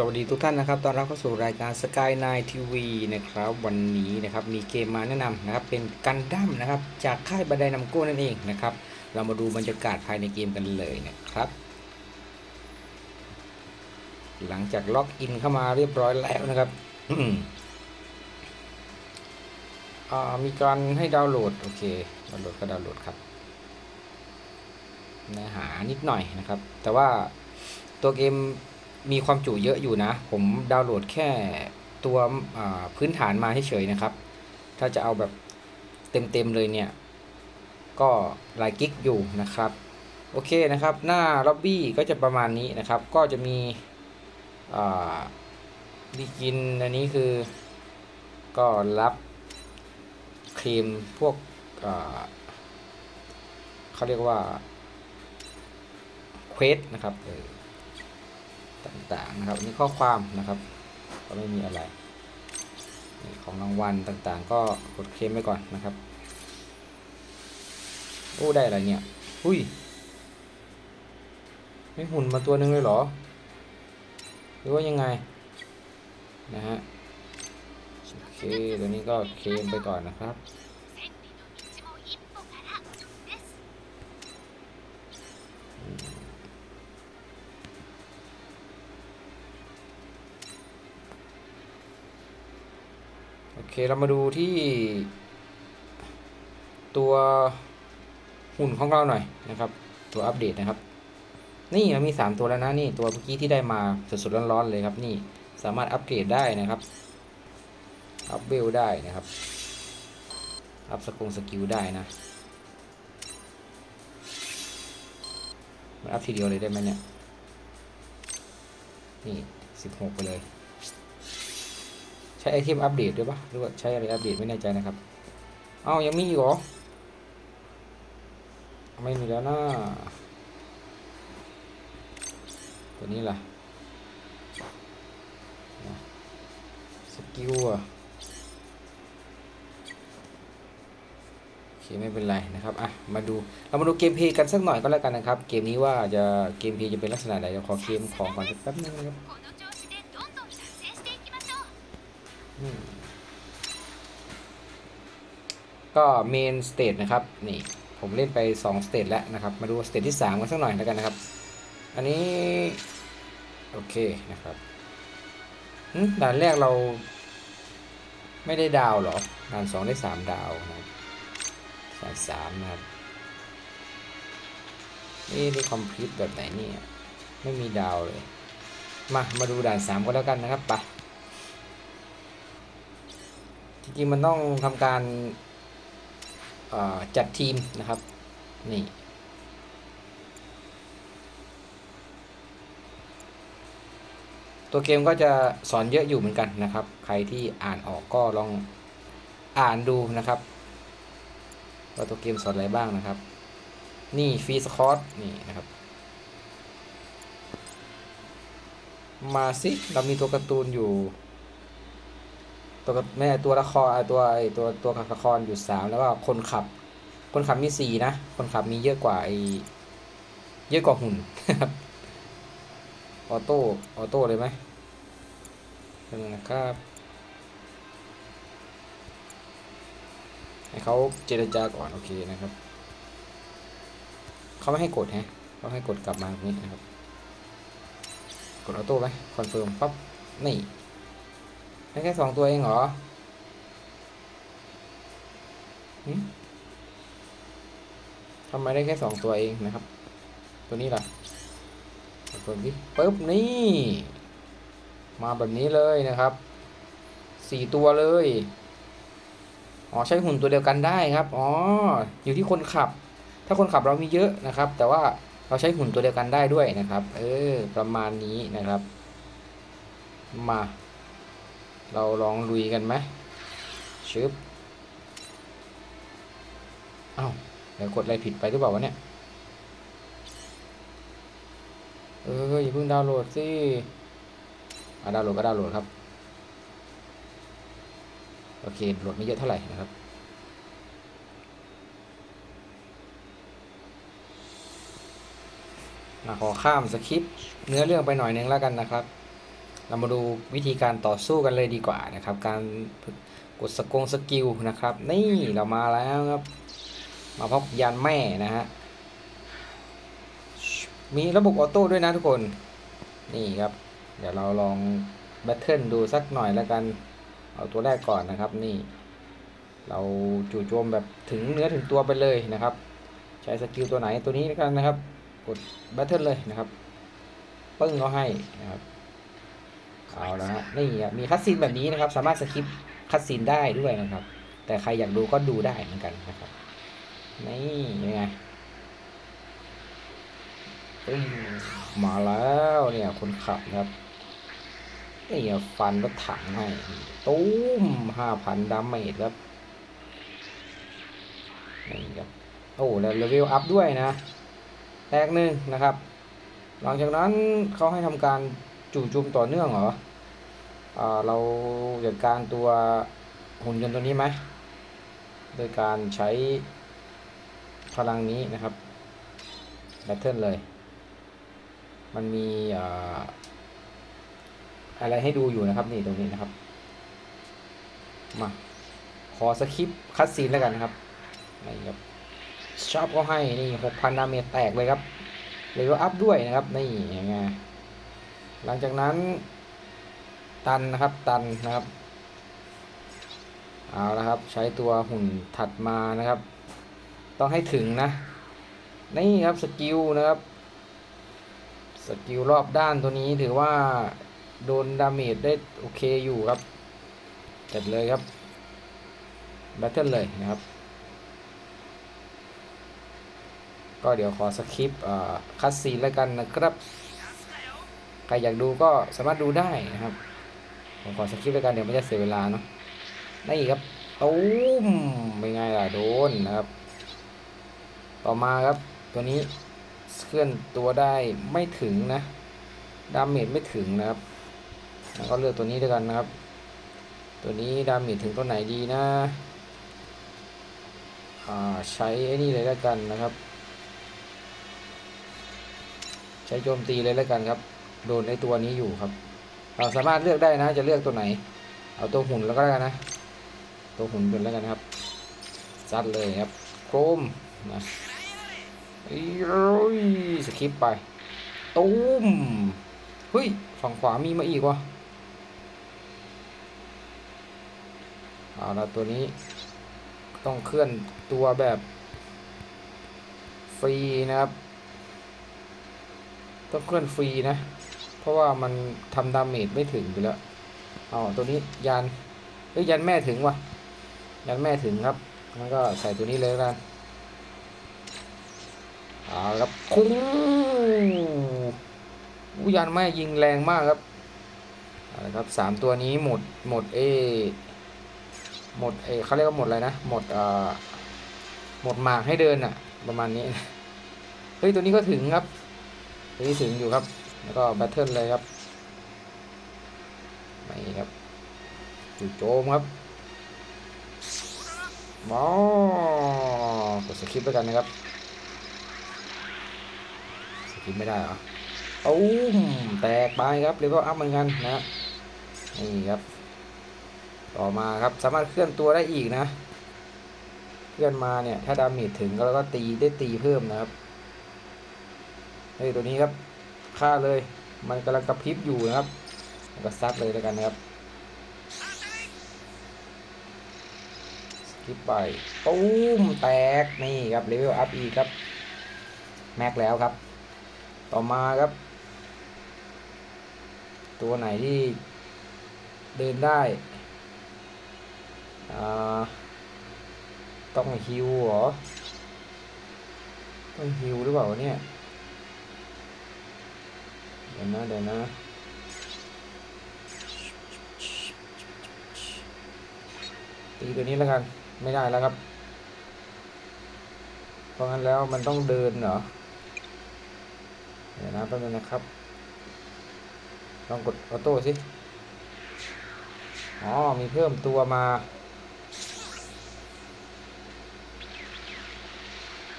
สวัสดีทุกท่านนะครับ ตอนรับเข้าสู่รายการ Sky 9 TV นะครับ วันนี้นะครับ มีเกมมาแนะนำนะครับ เป็นกันดั้มนะครับ จากค่ายบันไดนำโก้นั่นเองนะครับ เรามาดูบรรยากาศภายในเกมกันเลยนะครับ หลังจากล็อกอินเข้ามาเรียบร้อยแล้วนะครับมีการให้ดาวน์โหลด โอเค ดาวน์โหลดก็ดาวน์โหลดครับเนื้อหานิดหน่อยนะครับ แต่ว่าตัวเกม มีความจุเยอะอยู่นะ ผมดาวน์โหลดแค่ตัวพื้นฐานมาเฉยๆนะครับ ถ้าจะเอาแบบเต็มๆเลยเนี่ย ก็หลายกิกอยู่นะครับ โอเคนะครับ หน้าล็อบบี้ก็จะประมาณนี้นะครับ ก็จะมีดีกินอันนี้คือ ก็รับครีมพวกเขาเรียกว่าเควสนะครับ ต่างๆนะครับนี่ข้อความนะครับก็ไม่มีอะไร ของรางวัลต่างๆ ก็กดเคลมไว้ก่อนนะครับโอ้ได้อะไรเนี่ยอุ้ยไม่หุ่นมาตัวหนึงเลยเหรอ หรือว่ายังไงนะฮะโอเคตัวนี้ก็เคลมไปก่อนนะครับ เค เรามาดูที่ ตัวหุ่นของเราหน่อยนะครับ ตัวอัปเดตนะครับ นี่มันมี 3 ตัวแล้วนะนี่ตัวเมื่อกี้ที่ได้มาสดๆร้อนๆเลยครับ นี่สามารถอัปเกรดได้นะครับอัพเวลได้นะครับ อัพสกงสกิลได้นะมันอัพทีเดียวเลยได้ไหมเนี่ย นี่16ไปเลย ใช้ไอเทมอัปเดตด้วยปะหรือว่าใช้อะไรอัปเดตไม่แน่ใจนะครับ เอายังมีอีกเหรอ ไม่มีแล้วนะตัวนี้ล่ะนะสกิลอะโอเคไม่เป็นไรนะครับอะมาดูเรามาดูเกมเพย์กันสักหน่อยก็แล้วกันนะครับ เกมนี้ว่าจะเกมเพย์จะเป็นลักษณะไหนเดี๋ยวขอเกมของก่อนสักแป๊บนึงนะครับ ก็เมนสเต e นะครับ นี่ผมเล่นไป2สเต e แล้วนะครับ มาดูสเต e ที่ 3 กันสักหน่อยแล้วกันนะครับ อันนี้ โอเคนะครับด่านแรกเรา ไม่ได้ดาวหรอด่าน2ได้3ดาวนะครับด่านสามนะครับ นี่ได้คอมพิวต์แบบไหนเนี่ย ไม่มีดาวเลย มา มาดูด่าน3ก็แล้วกันนะครับไป จริงๆมันต้องทำการจัดทีมนะครับนี่ตัวเกมก็จะสอนเยอะอยู่เหมือนกันนะครับ ใครที่อ่านออกก็ลองอ่านดูนะครับว่าตัวเกมสอนอะไรบ้างนะครับ นี่ฟรีสคอร์นี่นะครับ มาสิเรามีตัวการ์ตูนอยู่ ตัวแม่ตัวละครไอ้ตัวไอตัวตัวละครอยู่สามแล้วก็คนขับ คนขับมีสี่นะ คนขับมีเยอะกว่าไอ้เยอะกว่าหุ่นครับออโต้ออโต้เลยไหมนงนะครับให้เขาเจรจาก่อน โอเคนะครับ เขาไม่ให้กดฮะเขาให้กดกลับมาแบบนี้นะครับ กดออโต้ไหมคอนเฟิร์มปั๊บนี่ ได้แค่สองตัวเองเหรอทำไมได้แค่สองตัวเองนะครับ ตัวนี้ล่ะเปิดดิปึ๊บนี่ มาแบบนี้เลยนะครับสี่ตัวเลยอ๋อใช้หุ่นตัวเดียวกันได้ครับอ๋ออยู่ที่คนขับ ถ้าคนขับเรามีเยอะนะครับ แต่ว่าเราใช้หุ่นตัวเดียวกันได้ด้วยนะครับ เออ ประมาณนี้นะครับ มา เราลองลุยกันไหมชึบเอ้าเดี๋ยวกดอะไรผิดไปหรือเปล่าวะเนี่ย เอออย่าเพิ่งดาวน์โหลดสิอะดาวน์โหลดก็ดาวน์โหลดครับ โอเคโหลดไม่เยอะเท่าไหร่นะครับขอข้ามสคริปต์เนื้อเรื่องไปหน่อยนึงแล้วกันนะครับ เรามาดูวิธีการต่อสู้กันเลยดีกว่านะครับ การกดสกงสกิลนะครับ นี่เรามาแล้วครับ มาพบยานแม่นะฮะมีระบบออโต้ด้วยนะทุกคน นี่ครับ เดี๋ยวเราลองแบทเทิลดูสักหน่อยแล้วกัน เอาตัวแรกก่อนนะครับนี่ เราจู่โจมแบบถึงเนื้อถึงตัวไปเลยนะครับ ใช้สกิลตัวไหนตัวนี้แล้วกันนะครับ กดแบทเทิลเลยนะครับ ปึ้งเขาให้นะครับ เอาละฮะนี่มีคัดซีนแบบนี้นะครับ สามารถสคิปคัดซีนได้ด้วยนะครับ แต่ใครอยากดูก็ดูได้เหมือนกันนะครับนี่ยังไงมาแล้วเนี่ยคนขับครับนี่ฟันรถถังให้ตุ้มห้าพันดาเมจครับนี่ครับโอ้แล้วเลเวลอัพด้วยนะแตกหนึ่งนะครับ หลังจากนั้นเขาให้ทำการ จู่โจมต่อเนื่องเหรออ่าเราจัดการตัวหุ่นยนต์ตัวนี้ไหมโดยการใช้พลังนี้นะครับแบตเทิลเลย มันมีอ่าอะไรให้ดูอยู่นะครับนี่ตรงนี้นะครับ มาขอสคริปต์คัดซีนแล้วกันนะครับนี่ครับชอบก็ให้นี่หกพันดาเมจแตกเลยครับเลเวลอัพด้วยนะครับนี่ยังไง หลังจากนั้นตันนะครับตันนะครับ เอาละครับใช้ตัวหุ่นถัดมานะครับ ต้องให้ถึงนะ นี่ครับสกิลนะครับสกิลรอบด้านตัวนี้ถือว่าโดนดาเมจได้โอเคอยู่ครับจัดเลยครับแบทเทิลเลยนะครับ ก็เดี๋ยวขอสคริปต์คัดซีนแล้วกันนะครับ ใครอยากดูก็สามารถดูได้นะครับ ผมขอสคริปต์แล้วกันเดี๋ยวไม่จะเสียเวลาเนาะนี่ครับตูมเป็นไงล่ะโดนนะครับ ต่อมาครับตัวนี้เคลื่อนตัวได้ไม่ถึงนะดาเมจไม่ถึงนะครับ แล้วก็เลือกตัวนี้ด้วยกันนะครับ ตัวนี้ดาเมจถึงตัวไหนดีนะอ่าใช้ไอ้นี่เลยแล้วกันนะครับ ใช้โจมตีเลยแล้วกันครับ โดนในตัวนี้อยู่ครับ เราสามารถเลือกได้นะ จะเลือกตัวไหน เอาตัวหุ่นแล้วก็แล้วกันนะ ตัวหุ่นเป็นแล้วกันครับซัดเลยครับ โครมนะอ้ยสคิปไปตุ้มเฮ้ย ฝั่งขวามีมาอีกวะเอาละตัวนี้ต้องเคลื่อนตัวแบบฟรีนะครับ ต้องเคลื่อนฟรีนะ ราะว่ามันทำดาเมจไม่ถึงอยู่แล้วอ๋อตัวนี้ยันเอ้ยยันแม่ถึงวะยันแม่ถึงครับงั้นก็ใส่ตัวนี้เลยแล้วกันเอาครับคุ้งอู้ยันแม่ยิงแรงมากครับเอาละครับสามตัวนี้หมดหมดเอหมดเอเขาเรียกว่าหมดอะไรนะหมดเอ่อหมดหมากให้เดินอะประมาณนี้เฮ้ยตัวนี้ก็ถึงครับตัวนี้ถึงอยู่ครับ แล้วก็แบทเทิลเลยครับนี่ครับจู่โจมครับบอกดสคริปต์ด้กันนะครับสคริปต์ไม่ได้เหรอตุ้มแตกไปครับเรียกว่าอัพเหมือนกันนะนี่ครับ ต่อมาครับสามารถเคลื่อนตัวได้อีกนะ เคลื่อนมาเนี่ย ถ้าดาเมจถึงก็แล้วก็ตีได้ตีเพิ่มนะครับเฮ้ยตัวนี้ครับ ฆ่าเลย มันกำลังกระพริบอยู่นะครับก็ซัดเลยแล้วกันนะครับสกิปไปตุ้มแตกนี่ครับเลเวลอัพอีกครับแม็กแล้วครับ ต่อมาครับ ตัวไหนที่เดินได้อ่าต้องฮิวเหรอ ต้องฮิวหรือเปล่าเนี่ย ดี๋ยวนะเดี๋ยวนะตีตัวนี้แล้วกัน ไม่ได้แล้วครับ เพราะงั้นแล้วมันต้องเดินเหรอ เดี๋ยวนะแป๊บนึงนะครับ ลองกดออโต้สิ อ๋อ มีเพิ่มตัวมา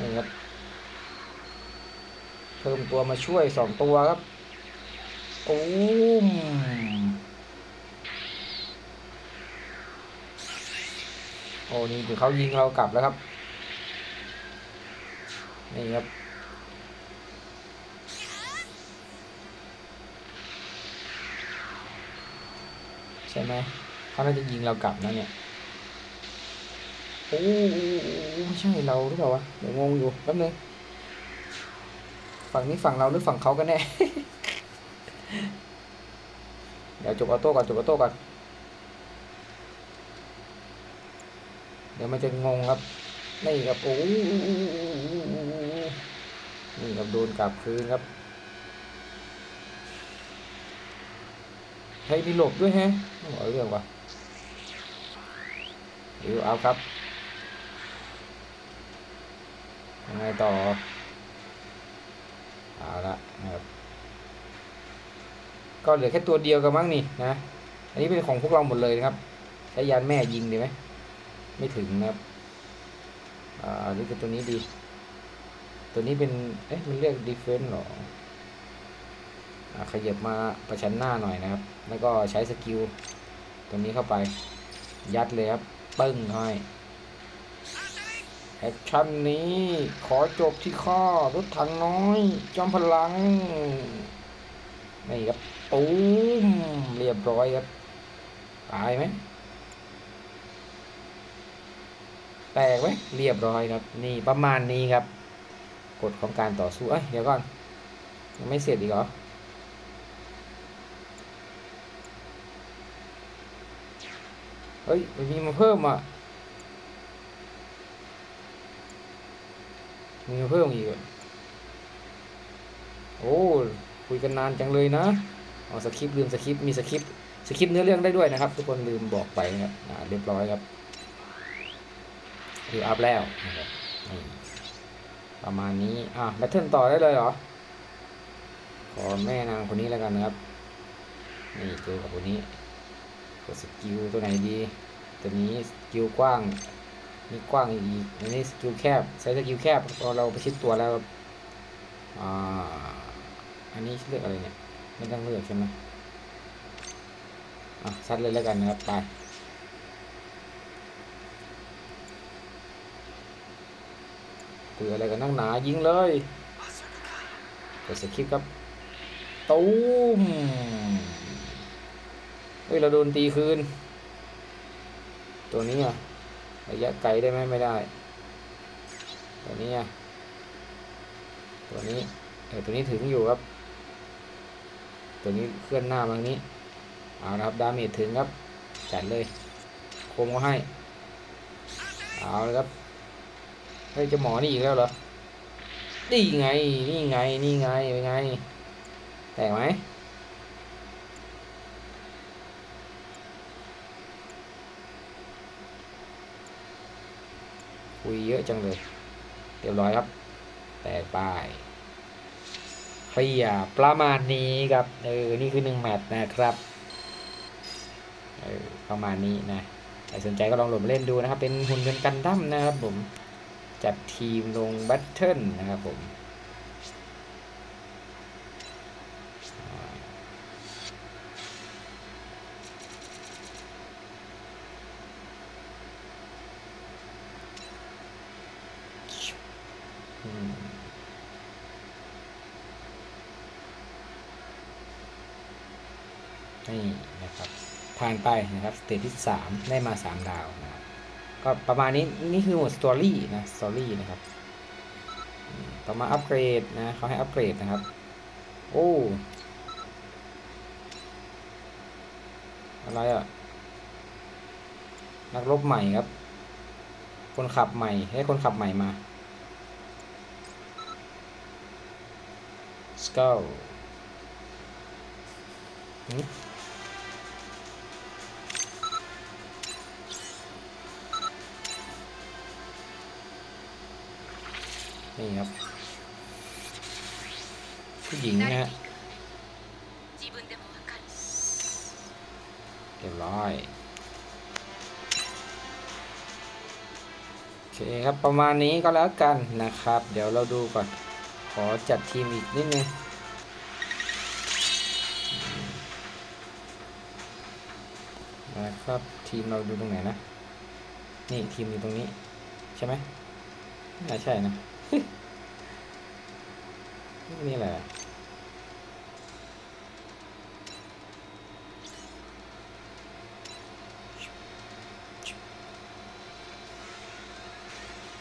นี่ครับเพิ่มตัวมาช่วยสองตัวครับ โอ้มโอ้นี่เดี๋ยวเขายิงเรากลับแล้วครับ นี่ครับ ใช่ไหมเขาน่าจะยิงเรากลับนะเนี่ยโอ้ไม่ใช่เราหรือเปล่าวะเดี๋ยวงงอยู่แป๊บนึงฝั่งนี้ฝั่งเราหรือฝั่งเขากันแน่ เดี๋ยวจบออโต้ก่อนจบออโต้ก่อน เดี๋ยวมันจะงงครับ นี่ครับโอ้นี่ครับโดนกลับคืนครับให้มีหลบด้วยแฮะองเอาเรื่องว่ะเดี๋ยวเอาครับยังไงต่อ เอาละนะครับ ก็เหลือแค่ตัวเดียวกันมั้งนี่นะ อันนี้เป็นของพวกเราหมดเลยนะครับ ใช้ยานแม่ยิงดีไหม ไม่ถึงนะครับ อ่าหรือเป็นตัวนี้ดี ตัวนี้เป็น เอ๊ะ มันเรียกดีเฟน s ์หรอขยับมาประชันหน้าหน่อยนะครับ แล้วก็ใช้สกิลตัวนี้เข้าไป ยัดเลยครับ ปึ้งเข้าให้แอคชั่นนี้ขอจบที่ข้อรถถังน้อย จอมพลัง นี่ครับ ตูมเรียบร้อยครับ ตายไหมแตกไหมเรียบร้อยครับ นี่ประมาณนี้ครับ กฎของการต่อสู้เอ้ยเดี๋ยวก่อนยังไม่เสร็จอีกเหรอเฮ้ยมันมีมาเพิ่มอะมีมาเพิ่มอีกอโอ้คุยกันนานจังเลยนะ เอาสคริปต์ลืมสคริปต์มีสคริปต์สคริปต์เนื้อเรื่องได้ด้วยนะครับ ทุกคนลืมบอกไปนะครับเรียบร้อยครับคืออัพแล้วนะครับประมาณนี้อะแบทเทิลต่อได้เลยเหรอ ขอแม่นางคนนี้แล้วกันนะครับ นี่เจอกับคนนี้กดสกิลตัวไหนดีตัวนี้สกิลกว้างนี่กว้างอีกอันนี้สกิลแคบใช้สกิลแคบพอเราไปชิดตัวแล้วอ่าอันนี้เลือกอะไรเนี่ย ไม่ต้องเลือกใช่ไหมอะซัดเลยแล้วกันนะครับ ไปเปืออะไรกันนั่งหนายิงเลยกดสคริปต์ครับตูมเฮ้ย เราโดนตีคืน ตัวนี้อะระยะไกลได้ไหมไม่ได้ ตัวนี้อะตัวนี้เออตัวนี้ถึงอยู่ครับ ตัวนี้เคลื่อนหน้ามาทางนี้เอาละครับดาเมจถึงครับจัดเลยโคมก็ให้เอาเลยครับเฮ้ยจะหมอนี่อีกแล้วเหรอนี่ไงนี่ไงนี่ไงเป็นไงแตกไหมคุยเยอะจังเลยเรียบร้อยครับ แตกไป เคลียประมาณนี้ครับเออนี่คือหนึ่งแมตช์นะครับเออประมาณนี้นะใครสนใจก็ลองโหลดมาเล่นดูนะครับ เป็นหุ่นยนต์กันดั้มนะครับผมจัดทีมลงแบทเทิลนะครับผมอืม นี่นะครับผ่านไปนะครับสเตจที่สามได้มาสามดาวนะครับก็ประมาณนี้นี่คือหมวดสตอรี่นะสตอรี่นะครับต่อมาอัปเกรดนะเขาให้อัปเกรดนะครับ โอ้อะไรอะนักรบใหม่ครับ คนขับใหม่ให้คนขับใหม่มาสก l ครับ ผู้หญิงนะเรียบร้อยโอเคครับประมาณนี้ก็แล้วกันนะครับ เดี๋ยวเราดูก่อน ขอจัดทีมอีกนิดนึงนะครับทีมเราดูตรงไหนนะ นี่ทีมอยู่ตรงนี้ ใช่ไหมไม่ใช่นะ นี่แหละ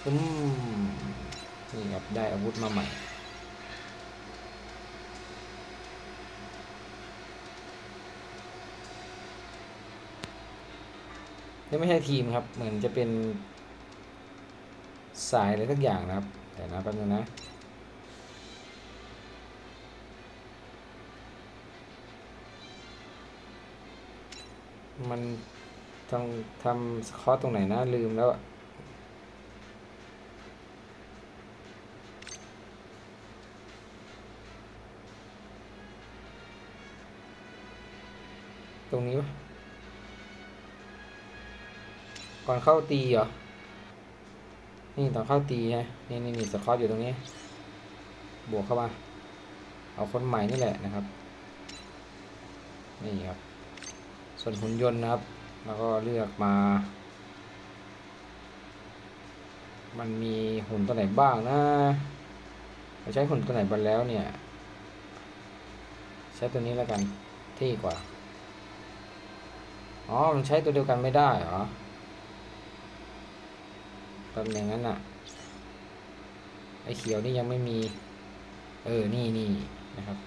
อืมนี่ครับได้อาวุธมาใหม่นี่ไม่ใช่ทีมครับ เหมือนจะเป็นสายอะไรสักอย่างนะครับ แต่นะแป๊บนึงนะ มันทำทำสคอตตรงไหนนะลืมแล้วอะตรงนี้ปะก่อนเข้าตีเหรอ นี่ตอนเข้าตีฮะนี่นี่นี่สคอตอยู่ตรงนี้ บวกเข้ามา เอาคนใหม่นี่แหละนะครับ นี่ครับ ส่วนหุ่นยนต์นะครับ แล้วก็เลือกมา มันมีหุ่นตัวไหนบ้างนะเราใช้หุ่นตัวไหนบ้างแล้วเนี่ย ใช้ตัวนี้แล้วกันที่กว่า อ๋อ มันใช้ตัวเดียวกันไม่ได้เหรอตำแหน่งนั้นน่ะไอ้เขียวนี่ยังไม่มี เออ นี่นี่นะครับ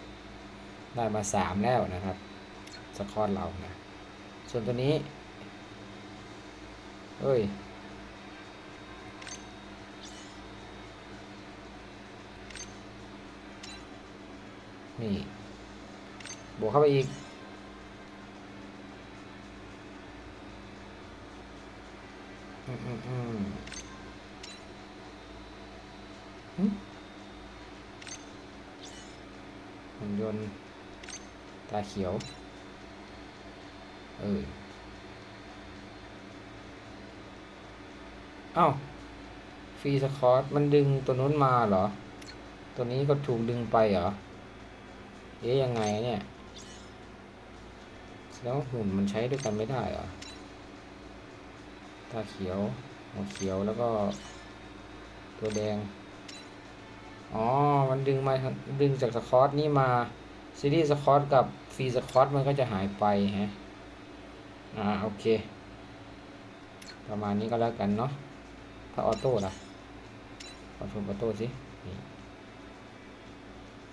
ได้มาสามแล้วนะครับสคอตเรานะ ส่วนตัวนี้เอ้ย นี่ บวกเข้าไปอีก อืมอืมอืมหึหุ่นยนต์ตาเขียว เออเอ้าฟรีสคอร์ตมันดึงตัวนู้นมาเหรอ ตัวนี้ก็ถูกดึงไปเหรอ เอ๊ยยังไงเนี่ยแล้วหุ่นมันใช้ด้วยกันไม่ได้เหรอ ตาเขียวหัวเขียวแล้วก็ ตัวแดง อ๋อ มันดึงมาดึงจากสคอตนี่มาซีรีส์สคอตกับฟรีสคอตมันก็จะหายไปฮะ อ่าโอเค ประมาณนี้ก็แล้วกันเนาะถ้าออโต้ล่ะคอนโทรลออโต้สินี่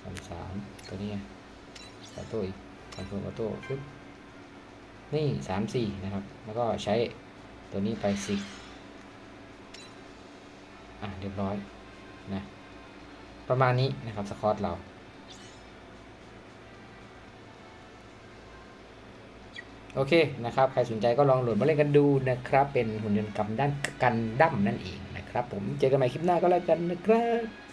สามสามตัวนี้ออโต้อีกคอนโทรลออโต้ปึ๊บนี่สามสี่นะครับ แล้วก็ใช้ตัวนี้ไปสิอะเรียบร้อยนะประมาณนี้นะครับสคอตเรา โอเคนะครับใครสนใจก็ลองโหลดมาเล่นกันดูนะครับเป็นหุ่นยนต์กำด้านกันดั้มนั่นเองนะครับผมเจอกันใหม่คลิปหน้าก็แล้วกันนะครับ